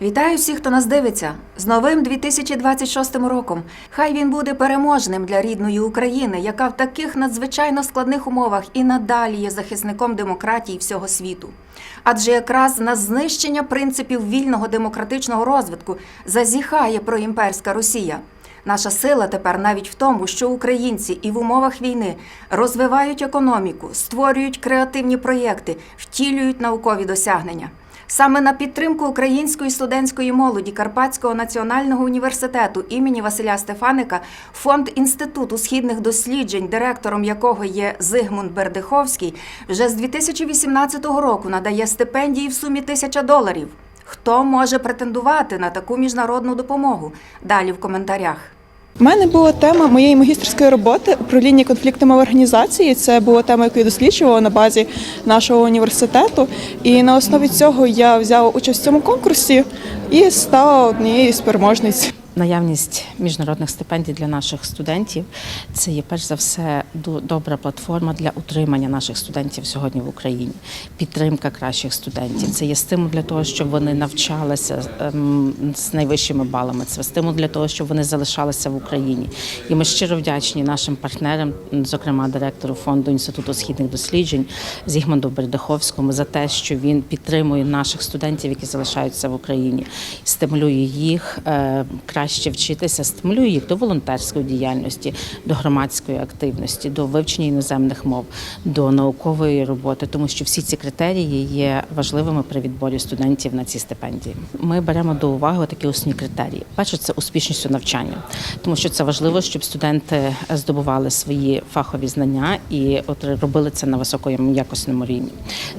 Вітаю всіх, хто нас дивиться з новим 2026 роком. Хай він буде переможним для рідної України, яка в таких надзвичайно складних умовах і надалі є захисником демократії всього світу. Адже якраз на знищення принципів вільного демократичного розвитку зазіхає проімперська Росія. Наша сила тепер навіть в тому, що українці і в умовах війни розвивають економіку, створюють креативні проєкти, втілюють наукові досягнення. Саме на підтримку української студентської молоді Карпатського національного університету імені Василя Стефаника фонд інституту східних досліджень, директором якого є Зигмунд Бердиховський, вже з 2018 року надає стипендії в сумі тисяча доларів. Хто може претендувати на таку міжнародну допомогу? Далі в коментарях. У мене була тема моєї магістерської роботи управління конфліктами в організації. Це була тема, яку я досліджувала на базі нашого університету. І на основі цього я взяла участь в цьому конкурсі і стала однією з переможниць. Наявність міжнародних стипендій для наших студентів це є перш за все добра платформа для утримання наших студентів сьогодні в Україні. Підтримка кращих студентів. Це є стимул для того, щоб вони навчалися ем, з найвищими балами. Це стимул для того, щоб вони залишалися в Україні. І ми щиро вдячні нашим партнерам, зокрема директору фонду інституту східних досліджень Зігмунду Бердиховському, за те, що він підтримує наших студентів, які залишаються в Україні, стимулює їх е, краще вчитися, стимулює їх до волонтерської діяльності, до громадської активності, до вивчення іноземних мов, до наукової роботи, тому що всі ці критерії є важливими при відборі студентів на ці стипендії. Ми беремо до уваги такі основні критерії. Перше, це успішність у навчанні, тому що це важливо, щоб студенти здобували свої фахові знання і робили це на високому якісному рівні.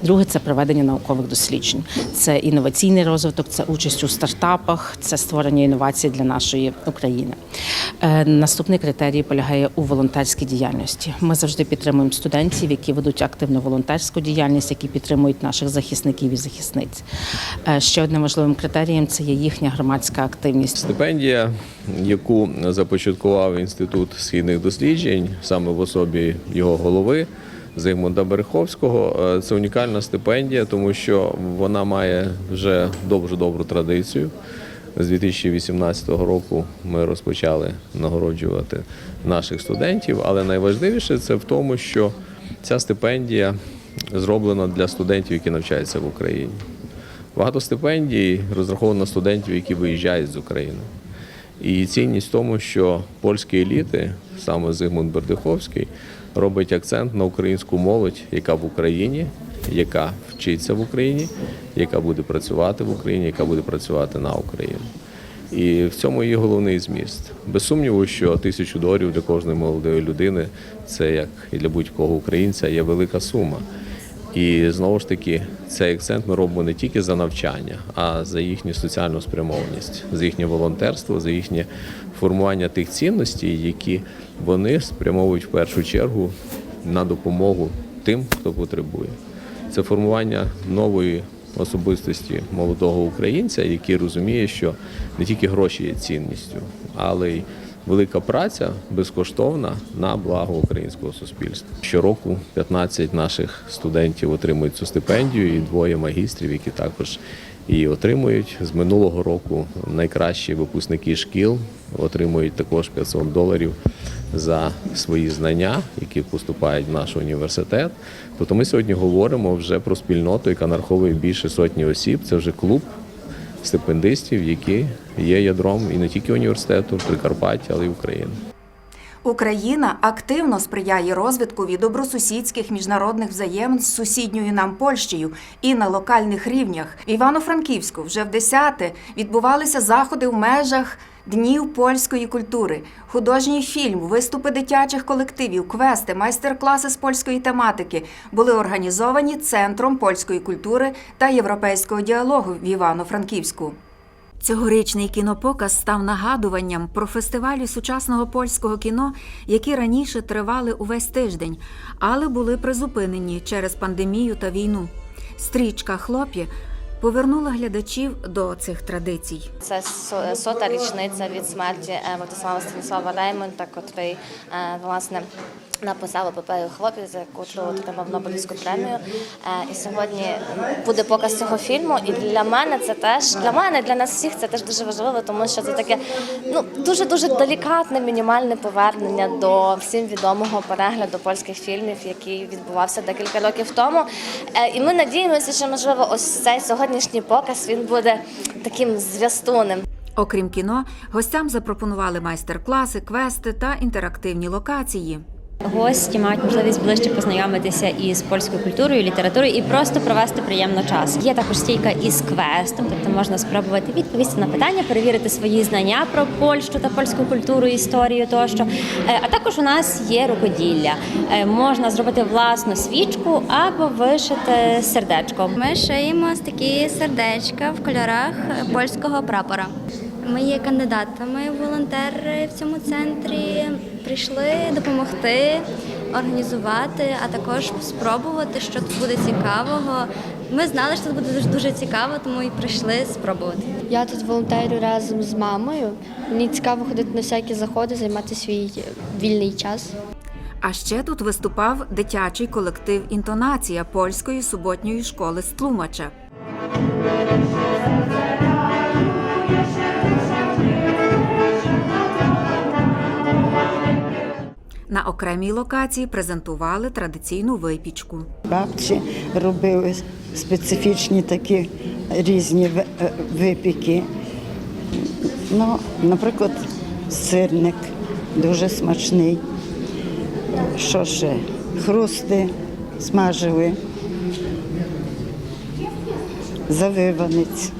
Друге це проведення наукових досліджень, це інноваційний розвиток, це участь у стартапах, це створення інновацій для нашої України. Е, Наступний критерій полягає у волонтерській діяльності. Ми завжди підтримуємо студентів, які ведуть активну волонтерську діяльність, які підтримують наших захисників і захисниць. Е, Ще одним важливим критерієм це є їхня громадська активність. Стипендія, яку започаткував інститут східних досліджень, саме в особі його голови Зигмунда Береховського, е, це унікальна стипендія, тому що вона має вже дуже добру традицію. З 2018 року ми розпочали нагороджувати наших студентів, але найважливіше це в тому, що ця стипендія зроблена для студентів, які навчаються в Україні. Багато стипендій розраховано на студентів, які виїжджають з України. І цінність в тому, що польські еліти, саме Зигмунд Бердиховський, робить акцент на українську молодь, яка в Україні, яка вчиться в Україні, яка буде працювати в Україні, яка буде працювати на Україну. І в цьому є головний зміст. Без сумніву, що тисячу доларів для кожної молодої людини це як і для будь-кого українця є велика сума. І знову ж таки, цей акцент ми робимо не тільки за навчання, а за їхню соціальну спрямованість, за їхнє волонтерство, за їхнє формування тих цінностей, які вони спрямовують в першу чергу на допомогу тим, хто потребує. Це формування нової особистості молодого українця, який розуміє, що не тільки гроші є цінністю, але й велика праця безкоштовна на благо українського суспільства. Щороку 15 наших студентів отримують цю стипендію, і двоє магістрів, які також її отримують. З минулого року найкращі випускники шкіл отримують також 500 доларів за свої знання, які поступають в наш університет. Тобто ми сьогодні говоримо вже про спільноту, яка нараховує більше сотні осіб. Це вже клуб стипендистів, які є ядром і не тільки університету, Прикарпаття, але й України. Україна активно сприяє розвитку від добросусідських міжнародних взаємин з сусідньою нам Польщею і на локальних рівнях. В Івано-Франківську вже в десяте відбувалися заходи в межах днів польської культури, художній фільм, виступи дитячих колективів, квести, майстер-класи з польської тематики були організовані Центром польської культури та європейського діалогу в Івано-Франківську. Цьогорічний кінопоказ став нагадуванням про фестивалі сучасного польського кіно, які раніше тривали увесь тиждень, але були призупинені через пандемію та війну. Стрічка Хлоп'є повернула глядачів до цих традицій. Це со- сота річниця від смерті е, Владислава Станіслава Реймонта, котрий е, власне написав епопею хлопець, за котру отримав Нобелівську премію. Е, І сьогодні буде показ цього фільму. І для мене це теж для мене, для нас всіх це теж дуже важливо, тому що це таке ну дуже дуже делікатне, мінімальне повернення до всім відомого перегляду польських фільмів, який відбувався декілька років тому. І ми надіємося, що можливо ось цей сьогоднішній показ він буде таким зв'ястоним. Окрім кіно, гостям запропонували майстер-класи, квести та інтерактивні локації. Гості мають можливість ближче познайомитися із польською культурою, літературою і просто провести приємно час. Є також стійка із квестом, тобто можна спробувати відповісти на питання, перевірити свої знання про Польщу та польську культуру, історію тощо. Е, А також у нас є рукоділля. Е, Можна зробити власну свічку або вишити сердечко. Ми шиємо такі сердечка в кольорах польського прапора. Ми є кандидатами, волонтери в цьому центрі. Прийшли допомогти, організувати, а також спробувати, що тут буде цікавого. Ми знали, що тут буде дуже, дуже цікаво, тому і прийшли спробувати. Я тут волонтерю разом з мамою. Мені цікаво ходити на всякі заходи, займати свій вільний час. А ще тут виступав дитячий колектив інтонація польської суботньої школи з Тлумача. На окремій локації презентували традиційну випічку. Бабці робили специфічні такі різні е, випіки. Ну, наприклад, сирник дуже смачний. Що ще? Хрусти смажили, завиванець,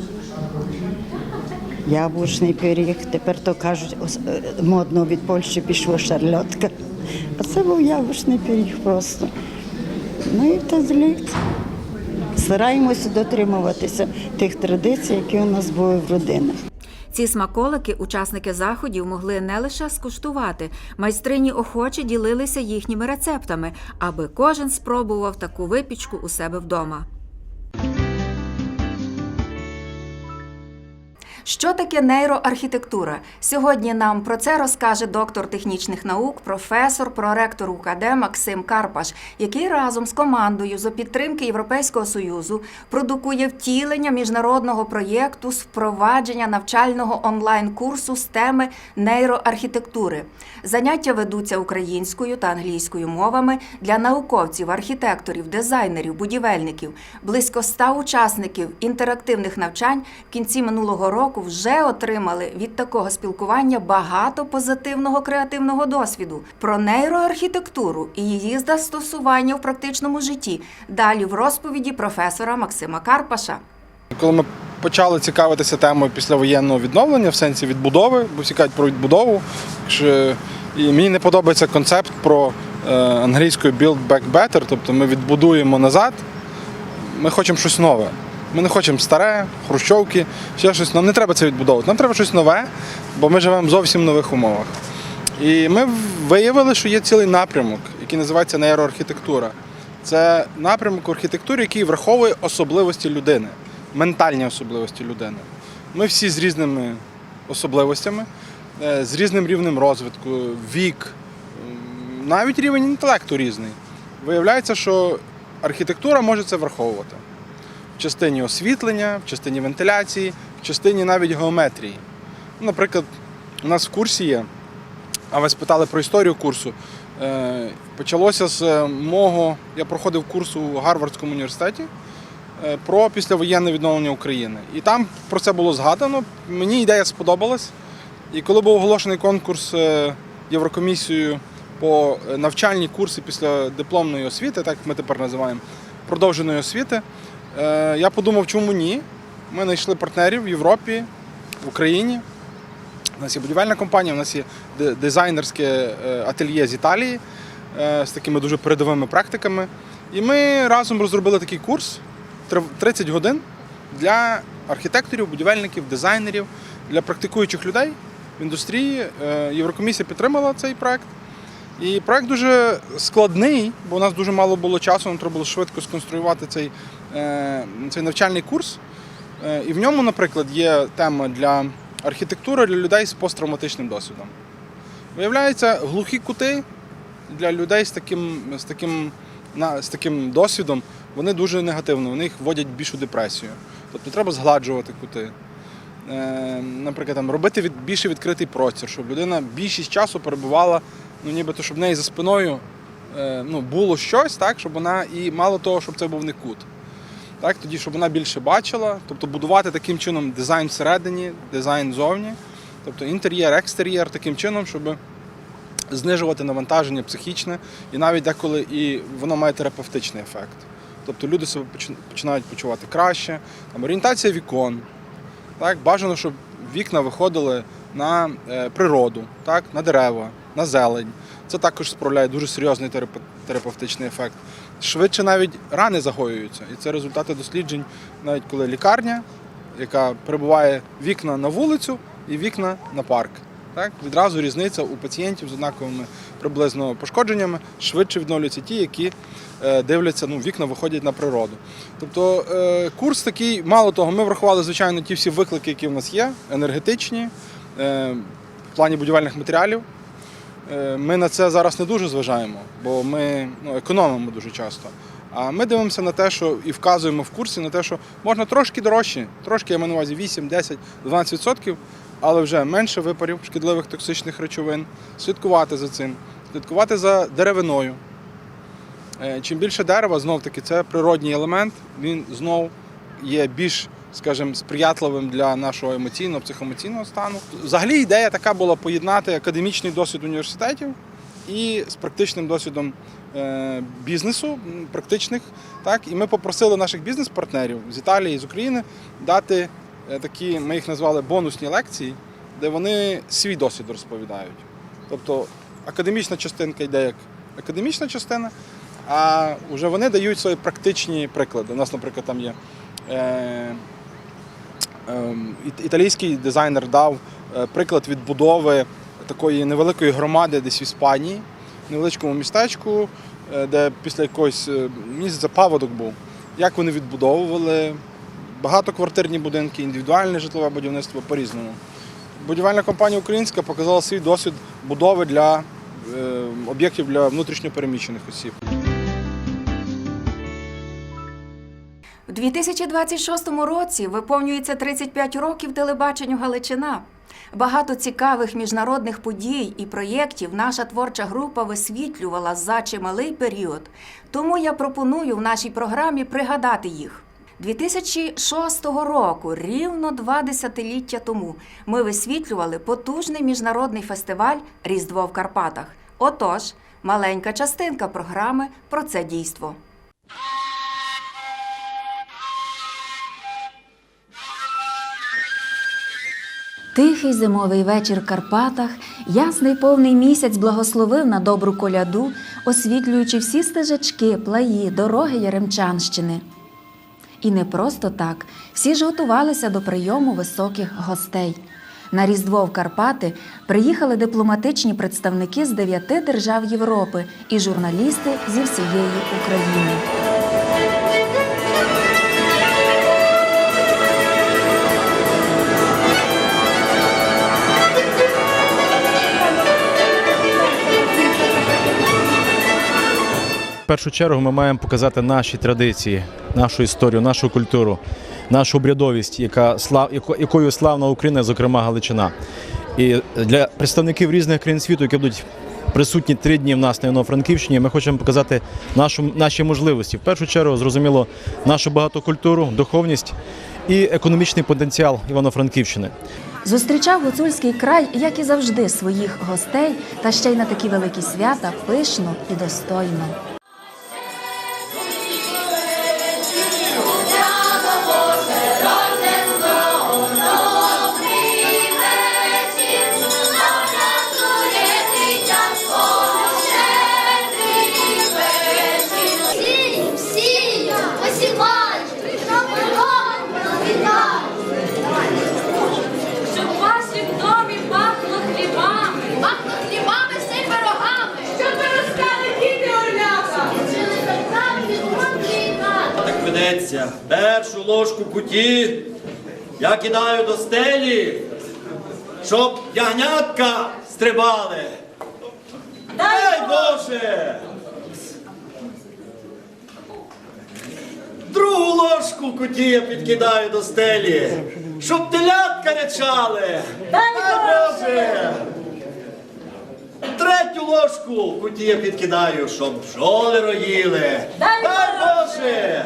яблучний пиріг. Тепер то кажуть, е, модно від Польщі пішло шарлотка. А це був яблучний пиріг просто. Ну і та зліт. Стараємося дотримуватися тих традицій, які у нас були в родинах. Ці смаколики учасники заходів могли не лише скуштувати, майстрині охоче ділилися їхніми рецептами, аби кожен спробував таку випічку у себе вдома. Що таке нейроархітектура? Сьогодні нам про це розкаже доктор технічних наук, професор, проректор УКД Максим Карпаш, який разом з командою за підтримки Європейського союзу продукує втілення міжнародного проєкту з впровадження навчального онлайн-курсу з теми нейроархітектури. Заняття ведуться українською та англійською мовами для науковців, архітекторів, дизайнерів, будівельників. Близько ста учасників інтерактивних навчань в кінці минулого року вже отримали від такого спілкування багато позитивного креативного досвіду про нейроархітектуру і її застосування в практичному житті. Далі в розповіді професора Максима Карпаша. Коли ми почали цікавитися темою післявоєнного відновлення в сенсі відбудови, бо всі про відбудову. І мені не подобається концепт про е, англійською build back better, тобто ми відбудуємо назад. Ми хочемо щось нове. Ми не хочемо старе, хрущовки, ще щось. Нам не треба це відбудовувати. Нам треба щось нове, бо ми живемо в зовсім нових умовах. І ми виявили, що є цілий напрямок, який називається нейроархітектура. Це напрямок архітектури, який враховує особливості людини, ментальні особливості людини. Ми всі з різними особливостями, е, з різним рівнем розвитку, вік, навіть рівень інтелекту різний. Виявляється, що архітектура може це враховувати в частині освітлення, в частині вентиляції, в частині навіть геометрії. Наприклад, у нас в курсі є, а ви спитали про історію курсу. Е, Почалося з мого, я проходив курс у Гарвардському університеті е, про післявоєнне відновлення України. І там про це було згадано. Мені ідея сподобалась. І коли був оголошений конкурс е, Єврокомісією по навчальні курси після дипломної освіти, так ми тепер називаємо, продовженої освіти, я подумав, чому ні. Ми знайшли партнерів в Європі, в Україні. У нас є будівельна компанія, у нас є дизайнерське е, ательє з Італії е, з такими дуже передовими практиками. І ми разом розробили такий курс 30 годин для архітекторів, будівельників, дизайнерів, для практикуючих людей в індустрії. Е, Єврокомісія підтримала цей проект. І проект дуже складний, бо у нас дуже мало було часу, нам треба було швидко сконструювати цей, е, цей навчальний курс. Е, І в ньому, наприклад, є тема для архітектури для людей з посттравматичним досвідом. Виявляється, глухі кути для людей з таким, з таким, з таким досвідом вони дуже негативно, вони їх вводять більшу депресію. Тобто треба згладжувати кути. Е, наприклад, там, робити від, більше відкритий простір, щоб людина більшість часу перебувала, ну нібито, щоб в неї за спиною е, ну, було щось, так, щоб вона і мало того, щоб це був не кут. Так, тоді, щоб вона більше бачила, тобто будувати таким чином дизайн всередині, дизайн зовні, тобто інтер'єр, екстер'єр, таким чином, щоб знижувати навантаження психічне, і навіть деколи і воно має терапевтичний ефект. Тобто люди себе починають почувати краще. Там, орієнтація вікон. Так, бажано, щоб вікна виходили на е, природу, так, на дерева, на зелень. Це також справляє дуже серйозний терапевтичний ефект. Швидше навіть рани загоюються. І це результати досліджень, навіть коли лікарня, яка перебуває вікна на вулицю і вікна на парк. Так, відразу різниця у пацієнтів з однаковими приблизно пошкодженнями швидше відновлюються ті, які е, дивляться, ну, вікна виходять на природу. Тобто е, курс такий, мало того, ми врахували, звичайно, ті всі виклики, які в нас є, енергетичні, е, в плані будівельних матеріалів. Е, Ми на це зараз не дуже зважаємо, бо ми ну, економимо дуже часто. А ми дивимося на те, що і вказуємо в курсі на те, що можна трошки дорожче, трошки я маю на увазі 8, 10, 12%, але вже менше випарів шкідливих токсичних речовин, слідкувати за цим, слідкувати за деревиною. Е, Чим більше дерева, знов таки, це природній елемент, він знов є більш, скажімо, сприятливим для нашого емоційного, психоемоційного стану. Взагалі ідея така була поєднати академічний досвід університетів і з практичним досвідом е, бізнесу, практичних. Так? І ми попросили наших бізнес-партнерів з Італії, з України дати е, такі, ми їх назвали бонусні лекції, де вони свій досвід розповідають. Тобто академічна частинка йде як академічна частина, а вже вони дають свої практичні приклади. У нас, наприклад, там є е, італійський дизайнер дав е, приклад відбудови такої невеликої громади десь в Іспанії, невеличкому містечку, е, де після якогось е, мені паводок був. Як вони відбудовували багатоквартирні будинки, індивідуальне житлове будівництво по-різному. Будівельна компанія українська показала свій досвід будови для об'єктів для внутрішньопереміщених осіб. 2026 році виповнюється 35 років телебаченню Галичина. Багато цікавих міжнародних подій і проєктів наша творча група висвітлювала за чималий період. Тому я пропоную в нашій програмі пригадати їх. 2006 року, рівно два десятиліття тому, ми висвітлювали потужний міжнародний фестиваль Різдво в Карпатах. Отож, маленька частинка програми про це дійство. Тихий зимовий вечір в Карпатах, ясний повний місяць благословив на добру коляду, освітлюючи всі стежечки, плаї, дороги Яремчанщини. І не просто так, всі ж готувалися до прийому високих гостей. На Різдво в Карпати приїхали дипломатичні представники з дев'яти держав Європи і журналісти зі всієї України. Першу чергу ми маємо показати наші традиції, нашу історію, нашу культуру, нашу обрядовість, яка слав, якою славна Україна, зокрема Галичина. І для представників різних країн світу, які будуть присутні три дні в нас на Івано-Франківщині, ми хочемо показати нашу, наші можливості. В першу чергу, зрозуміло, нашу багатокультуру, духовність і економічний потенціал Івано-Франківщини. Зустрічав гуцульський край, як і завжди, своїх гостей, та ще й на такі великі свята пишно і достойно. Ведеться. Першу ложку куті Я кидаю до стелі, щоб ягнятка стрибали. Дай Боже! Другу ложку куті я підкидаю до стелі, щоб телятка речали. Дай Боже! Третю ложку куті я підкидаю, щоб бджоли роїли. Дай Боже!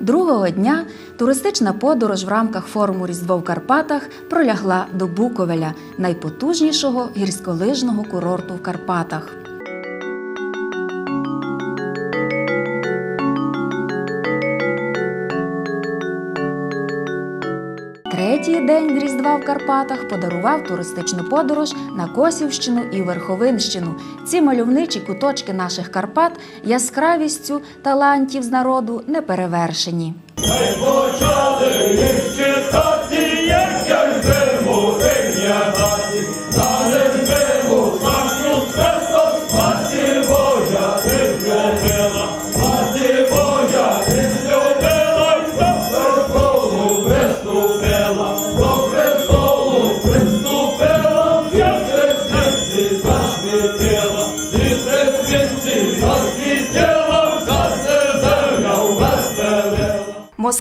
Другого дня туристична подорож в рамках форуму Різдво в Карпатах пролягла до Буковеля, найпотужнішого гірськолижного курорту в Карпатах. День Різдва в Карпатах подарував туристичну подорож на Косівщину і Верховинщину. Ці мальовничі куточки наших Карпат яскравістю талантів з народу не перевершені.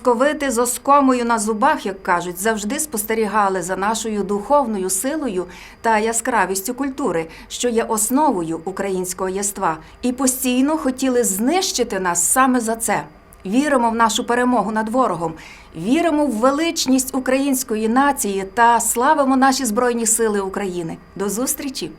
Московити з оскомою на зубах, як кажуть, завжди спостерігали за нашою духовною силою та яскравістю культури, що є основою українського єства, і постійно хотіли знищити нас саме за це. Віримо в нашу перемогу над ворогом, віримо в величність української нації та славимо наші збройні сили України. До зустрічі!